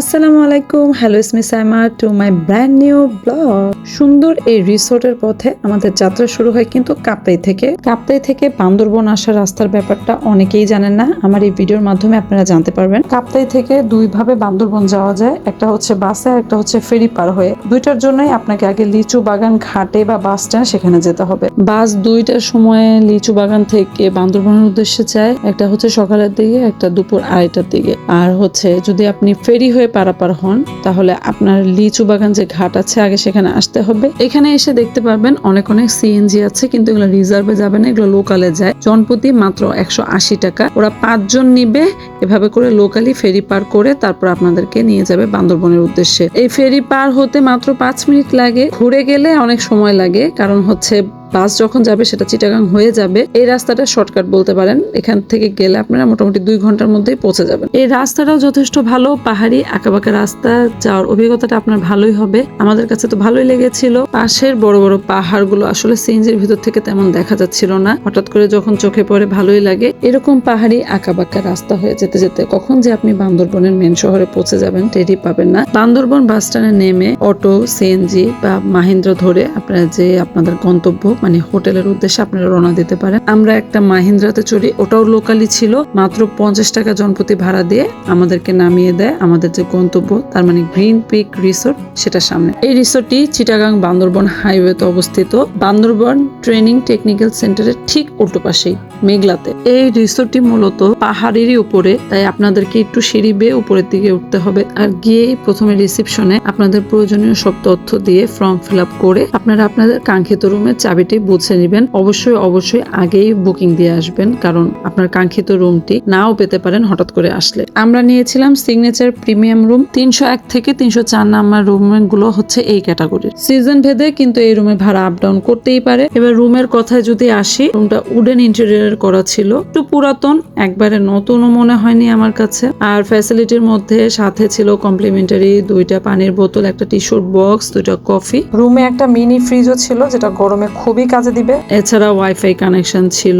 আসসালামু আলাইকুম hello it's me Saima to my brand new blog সুন্দর এই রিসোর্টের পথে আমাদের যাত্রা শুরু হয় কিন্তু কাপ্তাই থেকে। কাপ্তাই থেকে বান্দরবন আসার রাস্তার ব্যাপারটা অনেকেই জানেন না, আমার এই ভিডিওর মাধ্যমে আপনারা জানতে পারবেন। কাপ্তাই থেকে দুইভাবে বান্দরবন যাওয়া যায়, একটা হচ্ছে বাসে একটা হচ্ছে ফেরি পার হয়ে। দুইটার জন্যই আপনাকে আগে লিচু বাগান ঘাটে বা বাস স্ট্যান্ড সেখানে যেতে হবে। বাস দুইটার সময় লিচু বাগান থেকে বান্দরবনের উদ্দেশ্যে যায়, একটা হচ্ছে সকালের দিকে, একটা দুপুর আড়াইটার দিকে। আর হচ্ছে যদি আপনি ফেরি হয়ে পারাপার হন, তাহলে আপনার লিচু বাগান যে ঘাট আছে, আগে সেখানে আসতে হবে। এখানে এসে দেখতে পারবেন অনেক অনেক সিএনজি আছে, কিন্তু এগুলো রিজার্ভে যাবে না, এগুলো লোকালে যায়। জনপ্রতি মাত্র একশো আশি টাকা। ওরা পাঁচজন নিবে, এভাবে করে লোকালি ফেরি পার করে তারপর আপনাদেরকে নিয়ে যাবে বান্দরবনের উদ্দেশ্যে। এই ফেরি পার হতে মাত্র পাঁচ মিনিট লাগে। ঘুরে গেলে অনেক সময় লাগে, কারণ হচ্ছে বাস যখন যাবে, সেটা চিটাগাং হয়ে যাবে। এই রাস্তাটা শর্টকাট বলতে পারেন। এখান থেকে গেলে আপনারা মোটামুটি দুই ঘণ্টার মধ্যেই পৌঁছে যাবেন। এই রাস্তাটাও যথেষ্ট ভালো, পাহাড়ি, আঁকাবাঁকা রাস্তা। যাওয়ার অভিজ্ঞতাটা আপনার ভালোই হবে। আমাদের কাছে তো ভালোই লেগেছিল। পাশের বড় বড় পাহাড়গুলো আসলে সিএনজির ভিতর থেকে তেমন দেখা যাচ্ছিল না। হঠাৎ করে যখন চোখে পড়ে, ভালোই লাগে। এরকম পাহাড়ি, আঁকাবাঁকা রাস্তা হয়ে যেতে যেতে কখন যে আপনি বান্দরবনের মেন শহরে পৌঁছে যাবেন, টেরই পাবেন না। বান্দরবন বাস স্ট্যান্ডে নেমে অটো, সিএনজি বা মাহিন্দ্র ধরে আপনারা যে আপনাদের গন্তব্য মানে হোটেলের উদ্দেশ্যে আপনারা রওনা দিতে পারেন। আমরা একটা মাহিন্দ্রাতে চড়ি, ওটাও লোকালি ছিল, মাত্র পঞ্চাশ টাকা জনপ্রতি ভাড়া দিয়ে আমাদেরকে নামিয়ে দেয় আমাদের যে গন্তব্য, তার মানে গ্রিন পিক রিসোর্ট, সেটা সামনে। এই রিসোর্টটি চিটাগাং বান্দরবন হাইওয়েতে অবস্থিত। বান্দরবন ট্রেনিং টেকনিক্যাল সেন্টারের ঠিক উল্টো পাশেই। মেঘলাতে। এই রিসোর্টটি মূলত পাহাড়েরই উপরে, তাই আপনাদেরকে একটু সিঁড়ি বেয়ে উপরের দিকে উঠতে হবে আর গিয়েই প্রথমে রিসেপশনে আপনাদের প্রয়োজনীয় সব তথ্য দিয়ে ফর্ম ফিল আপ করে আপনারা আপনাদের কাঙ্ক্ষিত রুমের চাবিটি বুঝে নেবেন। অবশ্যই অবশ্যই আগেই বুকিং দিয়ে আসবেন, কারণ আপনার কাঙ্ক্ষিত রুমটি নাও পেতে পারেন হঠাৎ করে আসলে। আমরা নিয়েছিলাম সিগনেচার প্রিমিয়াম রুম। তিনশো এক থেকে তিনশো চার নাম্বার রুমগুলো হচ্ছে এই ক্যাটাগরির। সিজন ভেদে কিন্তু এই রুমের ভাড়া আপ ডাউন করতেই পারে। এবার রুমের কথায় যদি আসি, রুমটা উডেন ইন্টেরিয়র করা ছিল। একটু পুরাতন একবারে নতুনও মনে হয়নি আমার কাছে। আর ফ্যাসিলিটির মধ্যে সাথে ছিল কমপ্লিমেন্টারি দুইটা পানির বোতল একটা টিস্যুর বক্স দুইটা কফি রুমে একটা মিনি ফ্রিজও ছিল যেটা গরমে খুবই কাজে দিবে। এছাড়া ওয়াইফাই কানেকশন ছিল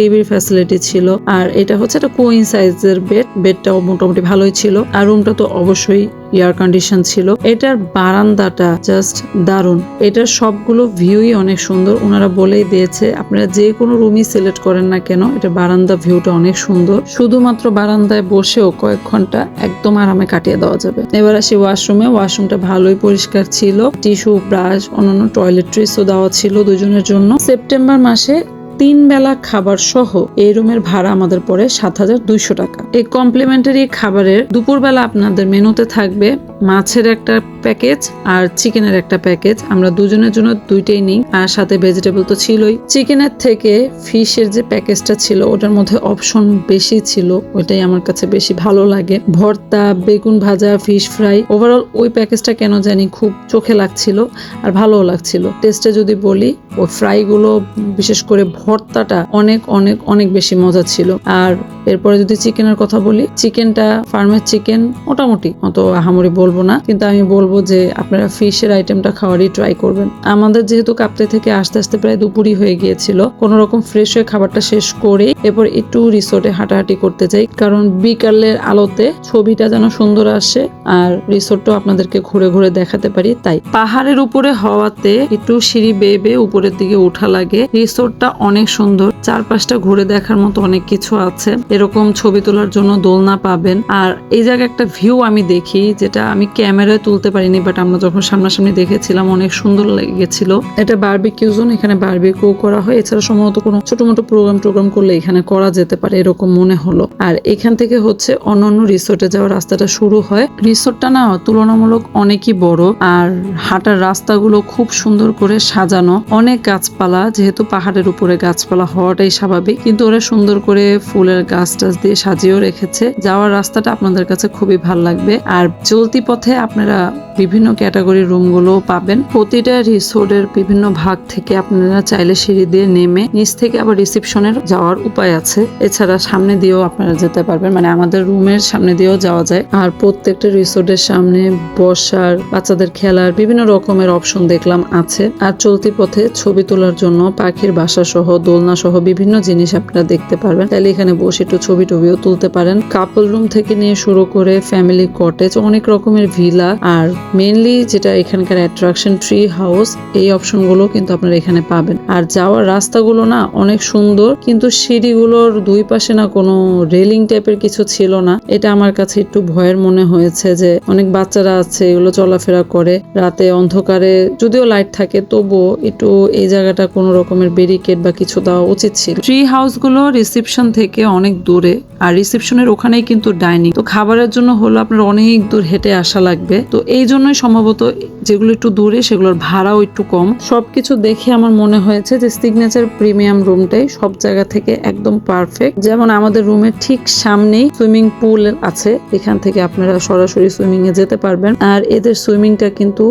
টিভির ফ্যাসিলিটি ছিল। আর এটা হচ্ছে একটা কুইন সাইজের বেড বেডটাও মোটামুটি ভালোই ছিল। আর রুমটা তো অবশ্যই এয়ার কন্ডিশন ছিল। এটার বারান্দাটা জাস্ট দারুণ। এটার সবগুলো ভিউই অনেক সুন্দর। ওনারা বলেই দিয়েছে, আপনারা যে কোনো রুমই সিলেক্ট করেন না কেন, এটা বারান্দা ভিউটা অনেক সুন্দর। শুধুমাত্র বারান্দায় বসেও কয়েক ঘণ্টা একদম আরামে কাটিয়ে দেওয়া যাবে। এবার আসি ওয়াশরুমে ওয়াশরুমটা ভালোই পরিষ্কার ছিল। টিস্যু ব্রাশ অন্যান্য টয়লেট্রিসও দেওয়া ছিল দুজনের জন্য। সেপ্টেম্বর মাসে তিন বেলা খাবার সহ এই রুমের ভাড়া আমাদের পড়ে সাত হাজার দুইশো টাকা। এই কমপ্লিমেন্টারি খাবারের দুপুরবেলা আপনাদের মেনুতে থাকবে মাছের একটা প্যাকেজ আর চিকেনের একটা প্যাকেজ। আমরা দুজনের জন্য দুইটাই নিই আর সাথে ভেজিটেবল তো ছিলই। চিকেনের থেকে ফিশের যে প্যাকেজটা ছিল, ওটার মধ্যে অপশন বেশি ছিল। ওইটাই আমার কাছে বেশি ভালো লাগে। ভর্তা, বেগুন ভাজা ফিশ ফ্রাই ওভারঅল ওই প্যাকেজটা কেন জানি খুব চোখে লাগছিল আর ভালোও লাগছিল। টেস্টে যদি বলি, ওই ফ্রাইগুলো বিশেষ করে ভর্তাটা অনেক অনেক অনেক বেশি মজা ছিল। আর এরপরে যদি চিকেনের কথা বলি, চিকেনটা ফার্মের চিকেন মোটামুটি, অত আহামরি বলব না। কিন্তু আমি বলব যে আপনারা ফিশের আইটেমটা খাওয়ারই ট্রাই করবেন। আমাদের যেহেতু কাপ্তাই থেকে আসতে আসতে প্রায় দুপুরই হয়ে গিয়েছিল কোনো রকম ফ্রেশ হয়ে খাবারটা শেষ করে এরপর একটু রিসোর্টে হাঁটাহাঁটি করতে যাই কারণ বিকালের আলোতে ছবিটা যেন সুন্দর আসে আর রিসোর্টও আপনাদেরকে ঘুরে ঘুরে দেখাতে পারি, তাই। পাহাড়ের উপরে হওয়াতে একটু সিঁড়ি বেয়ে বেয়ে উপরের দিকে ওঠা লাগে। রিসোর্টটা অনেক সুন্দর। চারপাশটা ঘুরে দেখার মতো অনেক কিছু আছে। এরকম ছবি তোলার জন্য দোলনা পাবেন। আর এই জায়গায় একটা ভিউ আমি দেখি, যেটা আমি ক্যামেরায় তুলতে পারিনি বাট আমরা যখন সামনাসামনি দেখেছিলাম, অনেক সুন্দর লেগেছিল। এটা বার্বিকিউ জোন এখানে বার্বিকিউ করা হয়। এছাড়া সম্ভবত কোনো ছোট মোটো প্রোগ্রাম টোগ্রাম করলে এখানে করা যেতে পারে, এরকম মনে হলো। আর এখান থেকে হচ্ছে অন্যান্য রিসোর্টে যাওয়ার রাস্তাটা শুরু হয়। রিসোর্টটা না, তুলনামূলক অনেকই বড়। আর হাঁটার রাস্তাগুলো খুব সুন্দর করে সাজানো। অনেক গাছপালা, যেহেতু পাহাড়ের উপরে গাছপালা হওয়াটাই স্বাভাবিক, কিন্তু ওরা সুন্দর করে ফুলের গাছ টাছ দিয়ে সাজিয়েও রেখেছে। যাওয়ার রাস্তাটা আপনাদের কাছে খুবই ভালো লাগবে। আর চলতি পথে আপনারা বিভিন্ন ক্যাটাগরির রুমগুলো পাবেন। প্রতিটা রিসোর্টের বিভিন্ন ভাগ থেকে আপনারা চাইলে সিঁড়ি দিয়ে নেমে নিচ থেকে আবার রিসেপশনের যাওয়ার উপায় আছে। এছাড়া সামনে দিয়েও আপনারা যেতে পারবেন। মানে আমাদের রুমের সামনে দিয়েও যাওয়া যায়। আর প্রত্যেকটা রিসোর্টের সামনে বসার, বাচ্চাদের খেলার বিভিন্ন রকমের অপশন দেখলাম আছে। আর চলতি পথে ছবি তোলার জন্য পাখির বাসা সহ দোলনা সহ বিভিন্ন জিনিস আপনারা দেখতে পারবেন। তাহলে এখানে বসে একটু ছবি টবিও তুলতে পারেন। কাপল রুম থেকে নিয়ে শুরু করে ফ্যামিলি কটেজ, অনেক রকমের ভিলা আর মেনলি যেটা এখানকার অ্যাট্রাকশন ট্রি হাউস এই অপশনগুলো কিন্তু আপনারা এখানে পাবেন। আর যাওয়ার রাস্তাগুলো না অনেক সুন্দর, কিন্তু সিঁড়িগুলোর দুই পাশে না কোনো রেলিং টাইপের কিছু ছিল না। এটা আমার কাছে একটু ভয়ের মনে হয়েছে যে অনেক বাচ্চারা আছে, এগুলো চলাফেরা করে, রাতে অন্ধকারে যদিও লাইট থাকে, তবুও একটু এই জায়গাটা কোনো রকমের ব্যারিকেড বা কিছু দেওয়া উচিত ছিল। ট্রি হাউসগুলো রিসেপশন থেকে অনেক দূরে, আর রিসেপশনের ওখানেই কিন্তু ডাইনিং তো খাবারের জন্য হলো আপনার অনেক দূর হেঁটে আসা লাগবে। তো এই জন্যই সম্ভবত যেগুলো একটু দূরে, সেগুলোর ভাড়াও একটু কম। সবকিছু দেখে আমার মনে হয়েছে যে সিগনেচার প্রিমিয়াম রুমটাই সব জায়গা থেকে একদম পারফেক্ট যেমন আমাদের রুমের ঠিক সামনেই সুইমিং পুল আছে। এখান থেকে আপনারা সরাসরি সুইমিং এ যেতে পারবেন। আর এদের সুইমিংটা কিন্তু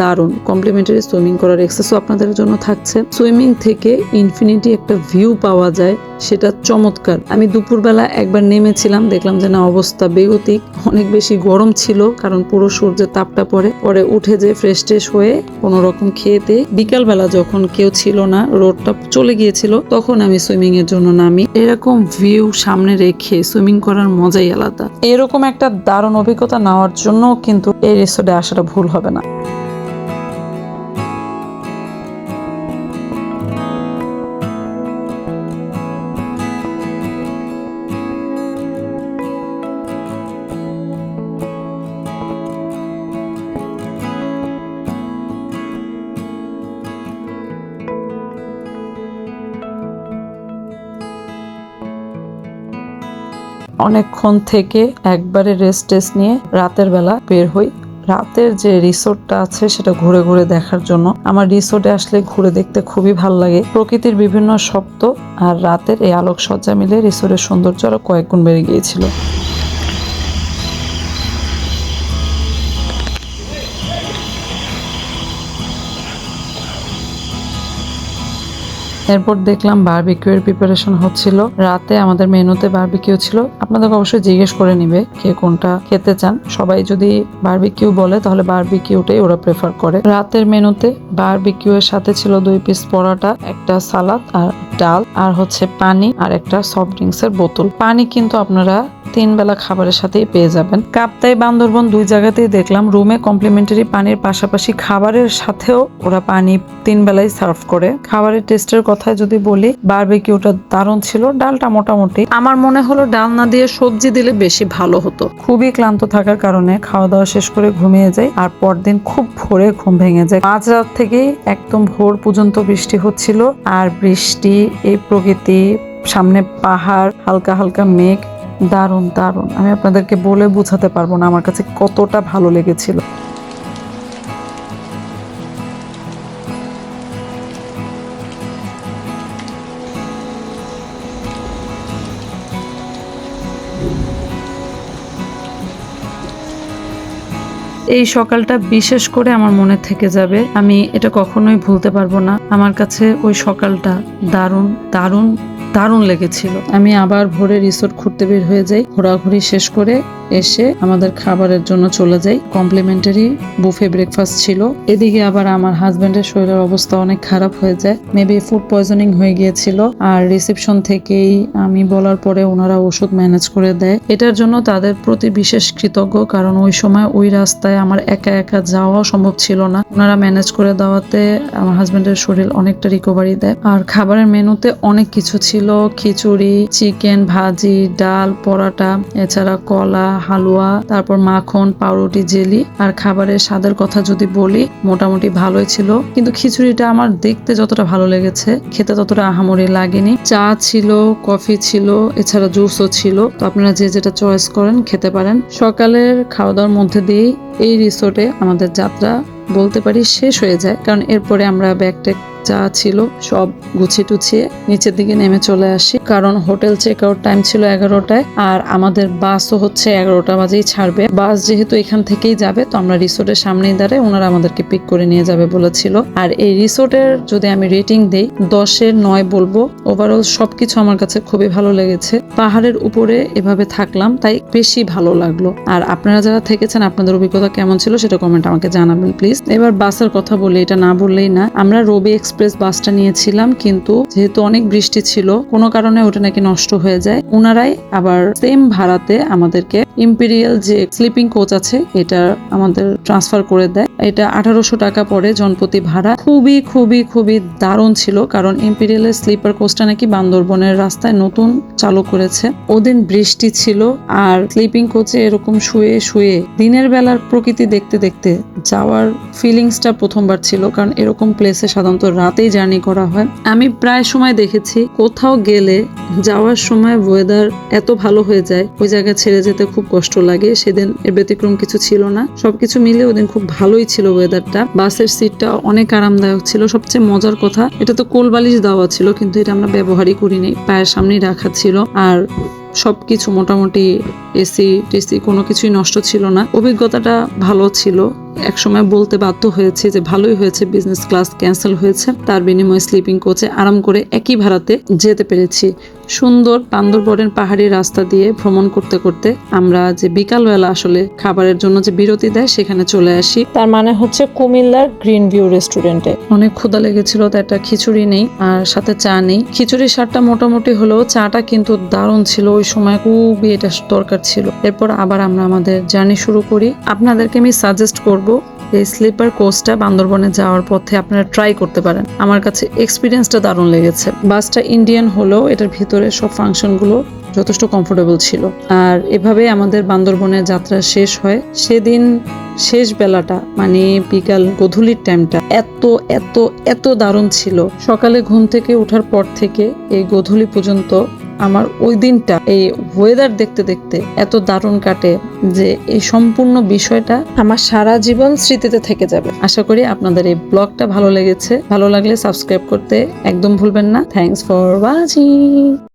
দারুণ। কমপ্লিমেন্টারি সুইমিং করার এক্সেসও আপনাদের জন্য থাকছে। সুইমিং থেকে ইনফিনিটি একটা ভিউ পাওয়া যায়, সেটা চমৎকার। আমি দুপুরবেলা একবার নেমেছিলাম, দেখলাম যে না, অবস্থা বেগতিক। অনেক বেশি গরম ছিল, কারণ পুরো সূর্যের তাপটা পরে পরে উঠে যে ফ্রেশ ট্রেশ হয়ে কোনো রকম খেয়েতে বিকালবেলা যখন কেউ ছিল না রোডটা চলে গিয়েছিল, তখন আমি সুইমিং এর জন্য নামি। এরকম ভিউ সামনে রেখে সুইমিং করার মজাই আলাদা। এরকম একটা দারুণ অভিজ্ঞতা নেওয়ার জন্য কিন্তু এই রিসোর্টে আসাটা ভুল হবে না। অনেকক্ষণ থেকে একবারে রেস্ট টেস্ট নিয়ে রাতের বেলা বের হই। রাতের যে রিসোর্টটা আছে সেটা ঘুরে ঘুরে দেখার জন্য। আমার রিসোর্টে আসলে ঘুরে দেখতে খুবই ভালো লাগে। প্রকৃতির বিভিন্ন শব্দ আর রাতের এই আলোকসজ্জা মিলে রিসোর্টের সৌন্দর্য আরও কয়েক গুণ বেড়ে গিয়েছিল। এরপর দেখলাম বারবিকিউ এর প্রিপারেশন হচ্ছিল। রাতে আমাদের মেনুতে বারবিকিউ ছিল। আপনাদেরকে অবশ্যই জিজ্ঞেস করে নিবে কে কোনটা খেতে চান। সবাই যদি বারবিকিউ বলে তাহলে বারবিকিউটাই ওরা প্রেফার করে। রাতের মেনুতে বারবিকিউ এর সাথে ছিল দুই পিস পরোটা, একটা সালাদ আর ডাল, আর হচ্ছে পানি আর একটা সফট ড্রিঙ্কস এর বোতল। পানি কিন্তু আপনারা তিন বেলা খাবারের সাথেই পেয়ে যাবেন। কাপ্তাই বান্দরবন দুই জায়গাতেই দেখলাম, রুমে কমপ্লিমেন্টারি পানির পাশাপাশি খাবারের সাথেও ওরা পানি তিন বেলায় সার্ভ করে। খাবারের টেস্টের কথা যদি বলি বারবিকিউটা দারুণ ছিল, ডালটা মোটামুটি। আমার মনে হলো ডাল না দিয়ে সবজি দিলে বেশি ভালো হতো। খুবই ক্লান্ত থাকার কারণে খাওয়া দাওয়া শেষ করে ঘুমিয়ে যাই, আর পরদিন খুব ভোরে ঘুম ভেঙে যায়। মাঝরাত থেকেই একদম ভোর পর্যন্ত বৃষ্টি হচ্ছিল, আর বৃষ্টি, এই প্রকৃতি, সামনে পাহাড়, হালকা হালকা মেঘ দারুণ দারুণ। আমি আপনাদেরকে বলে বোঝাতে পারব না আমার কাছে কতটা ভালো লেগেছিল। এই সকালটা বিশেষ করে আমার মনে থেকে যাবে। আমি এটা কখনোই ভুলতে পারব না। আমার কাছে ওই সকালটা দারুণ দারুণ দারুণ লেগেছিল। আমি আবার ভোরে রিসোর্ট ঘুরতে বের হয়ে যাই। ঘোরাঘুরি শেষ করে এসে আমাদের খাবারের জন্য চলে যাই। কমপ্লিমেন্টারি বুফে ব্রেকফাস্ট ছিল। এদিকে আবার আমার হাজবেন্ডের শরীরের অবস্থা অনেক খারাপ হয়ে যায়। মেবি ফুড পয়জনিং হয়ে গিয়েছিল। আর রিসেপশন থেকেই আমি বলার পরে ওনারা ওষুধ ম্যানেজ করে দেয়। এটার জন্য তাদের প্রতি বিশেষ কৃতজ্ঞ, কারণ ওই সময় ওই রাস্তায় আমার একা একা যাওয়া সম্ভব ছিল না। ওনারা ম্যানেজ করে দেওয়াতে আমার হাজবেন্ডের শরীর অনেকটা রিকভারি দেয়। আর খাবারের মেনুতে অনেক কিছু ছিল। খিচুড়ি চিকেন ভাজি, ডাল, পরাটা, এছাড়া কলা হালুয়া, তারপর মাখন, পাউরুটি, জেলি আর খাবারের স্বাদের কথা যদি বলি, মোটামুটি ভালোই ছিল। কিন্তু খিচুড়িটা আমার দেখতে যতটা ভালো লেগেছে, খেতে ততটা আহামরি লাগেনি। চা ছিল, কফি ছিল, এছাড়া জুসও ছিল। তো আপনারা যে যেটা চয়েস করেন, খেতে পারেন। সকালের খাওয়া দাওয়ার মধ্যে দিয়েই এই রিসোর্টে আমাদের যাত্রা বলতে পারি শেষ হয়ে যায়। কারণ এরপরে আমরা ব্যাগ ট্যাগ যা ছিল সব গুছিয়ে টুছিয়ে নিচের দিকে নেমে চলে আসি। কারণ হোটেল চেক আউট টাইম ছিল এগারোটায় আর আমাদের বাসও হচ্ছে এগারোটা বাজেই ছাড়বে। বাস যেহেতু এখান থেকেই যাবে, তো আমরা রিসোর্টের সামনেই দাঁড়ায় ওনারা আমাদেরকে পিক করে নিয়ে যাবে বলেছিল। আর এই রিসোর্টের যদি আমি রেটিং দেই, দশের নয় বলব। ওভারঅল সবকিছু আমার কাছে খুবই ভালো লেগেছে। পাহাড়ের উপরে এভাবে থাকলাম, তাই বেশি ভালো লাগল। আর আপনারা যারা থেকেছেন, আপনাদের অভিজ্ঞতা কেমন ছিল সেটা কমেন্ট আমাকে জানাবেন প্লিজ এবার বাসের কথা বলি, এটা না বললেই না। আমরা রবি এক্সপ্রেস বাসটা নিয়েছিলাম, কিন্তু যেহেতু অনেক বৃষ্টি ছিল, কোনো কারণে ওটা নাকি নষ্ট হয়ে যায়। ওনারাই আবার সেম ভাড়াতে আমাদেরকে ইম্পেরিয়াল যে স্লিপিং কোচ আছে, এটা আমাদের ট্রান্সফার করে দেয়। এটা আঠারোশো টাকা পড়ে জনপ্রতি ভাড়া। খুবই খুবই খুবই দারুণ ছিল, কারণ ইম্পেরিয়ালের স্লিপার কোচটা নাকি বান্দরবনের রাস্তায় নতুন চালু করেছে। ওদিন বৃষ্টি ছিল, আর স্লিপিং কোচে এরকম শুয়ে শুয়ে দিনের বেলার প্রকৃতি দেখতে দেখতে যাওয়ার ফিলিংসটা প্রথমবার ছিল, কারণ এরকম প্লেসে সাধারণত রাতেই জার্নি করা হয়। আমি প্রায় সময় দেখেছি, কোথাও গেলে যাওয়ার সময় ওয়েদার এত ভালো হয়ে যায়, ওই জায়গা ছেড়ে যেতে খুব কষ্ট লাগে। সেদিন এর ব্যতিক্রম কিছু ছিল না। সবকিছু মিলে ওদিন খুব ভালোই ছিল ওয়েদারটা বাসের সিটটা অনেক আরামদায়ক ছিল। সবচেয়ে মজার কথা, এটা তো কোল বালিশ দেওয়া ছিল, কিন্তু এটা আমরা ব্যবহারই করিনি। পায়ের সামনেই রাখা ছিল আর সবকিছু মোটামুটি এসি টেসি কোনো কিছুই নষ্ট ছিল না। অভিজ্ঞতাটা ভালো ছিল। একসময় বলতে বাধ্য হয়েছে যে ভালোই হয়েছে বিজনেস ক্লাস ক্যান্সেল হয়েছে। তার বিনিময়ে স্লিপিং কোচে আরাম করে একই ভাড়াতে যেতে পেরেছি। সুন্দর বান্দরবনের পাহাড়ি রাস্তা দিয়ে ভ্রমণ করতে করতে আমরা যে বিকালবেলা আসলে খাবারের জন্য যে বিরতি দেয় সেখানে চলে আসি। তার মানে হচ্ছে কুমিল্লার গ্রিন ভিউ রেস্টুরেন্টে অনেক ক্ষুদা লেগেছিল তো একটা খিচুড়ি নেই আর সাথে চা নেই। খিচুড়ির স্বাদটা মোটামুটি হলেও চাটা কিন্তু দারুণ ছিল ওই সময় খুবই এটা দরকার ছিল। এরপর আবার আমরা আমাদের জার্নি শুরু করি। আপনাদেরকে আমি সাজেস্ট করব। এই স্লিপার কোচটা বান্দরবনে যাওয়ার পথে আপনারা ট্রাই করতে পারেন। আমার কাছে এক্সপিরিয়েন্সটা দারুণ লেগেছে। বাসটা ইন্ডিয়ান হলেও এটার ভিতরে সব ফাংশনগুলো যথেষ্ট কমফোর্টেবল ছিল। আর এভাবে আমাদের বান্দরবনের যাত্রা শেষ হয়। সেদিন শেষ বেলাটা মানে বিকাল গধূলির টাইমটা এত এত এত দারুণ ছিল। সকালে ঘুম থেকে ওঠার পর থেকে এই গধূলি পর্যন্ত আমার ওই দিনটা, এই ওয়েদার দেখতে দেখতে এত দারুণ কাটে যে এই সম্পূর্ণ বিষয়টা আমার সারা জীবন স্মৃতিতে থেকে যাবে। আশা করি আপনাদের এই ব্লগটা ভালো লেগেছে। ভালো লাগলে সাবস্ক্রাইব করতে একদম ভুলবেন না। Thanks for watching